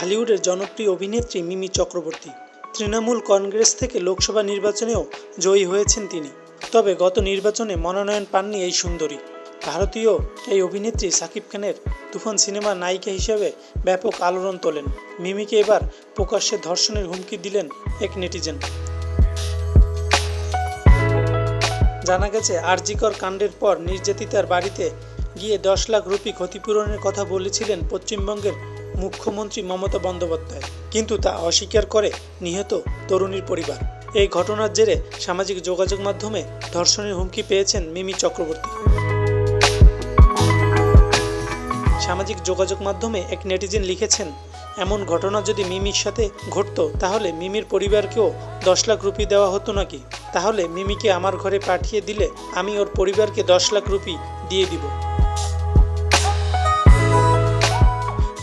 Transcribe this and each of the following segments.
ঢালিউডের জনপ্রিয় অভিনেত্রী মিমি চক্রবর্তী। তৃণমূল কংগ্রেস থেকে লোকসভা নির্বাচনেও জয়ী হয়েছেন তিনি। তবে গত নির্বাচনে মনোনয়ন পাননি এই সুন্দরী। ভারতীয় এই অভিনেত্রী সাকিব খানের তুফান সিনেমার নায়িকা হিসেবে ব্যাপক আলোড়ন তোলেন। মিমিকে এবার প্রকাশ্যে ধর্ষণের হুমকি দিলেন এক নেটিজেন। জানা গেছে, আরজিকর কাণ্ডের পর নির্যাতিতার বাড়িতে গিয়ে দশ লাখ রুপি ক্ষতিপূরণের কথা বলেছিলেন পশ্চিমবঙ্গের মুখ্যমন্ত্রী মমতা বন্দ্যোপাধ্যায়। কিন্তু তা অস্বীকার করে নিহত তরুণীর পরিবার। এই ঘটনার জেরে সামাজিক যোগাযোগ মাধ্যমে ধর্ষণের হুমকি পেয়েছেন মিমি চক্রবর্তী। সামাজিক যোগাযোগ মাধ্যমে এক নেটিজেন লিখেছেন, এমন ঘটনা যদি মিমির সাথে ঘটতো, তাহলে মিমির পরিবারকেও দশ লাখ রুপি দেওয়া হতো নাকি? তাহলে মিমিকে আমার ঘরে পাঠিয়ে দিলে আমি ওর পরিবারকে দশ লাখ রুপি দিয়ে দিব।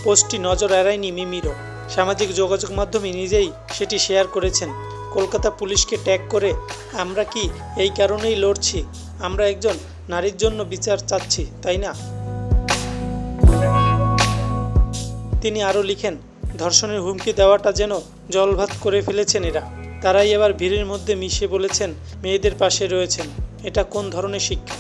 পোস্টটি নজর এড়ায়নি মিমিরও। সামাজিক যোগাযোগ মাধ্যমে নিজেই সেটি শেয়ার করেছেন। কলকাতা পুলিশকে ট্যাগ করে, আমরা কি এই কারণেই লড়ছি? আমরা একজন নারীর জন্য বিচার চাচ্ছি, তাই না? তিনি আরও লিখেন, ধর্ষণের হুমকি দেওয়াটা যেন জলভাত করে ফেলেছেন এরা। তারাই এবার ভিড়ের মধ্যে মিশে বলেছেন, মেয়েদের পাশে রয়েছেন। এটা কোন ধরনের শিক্ষা?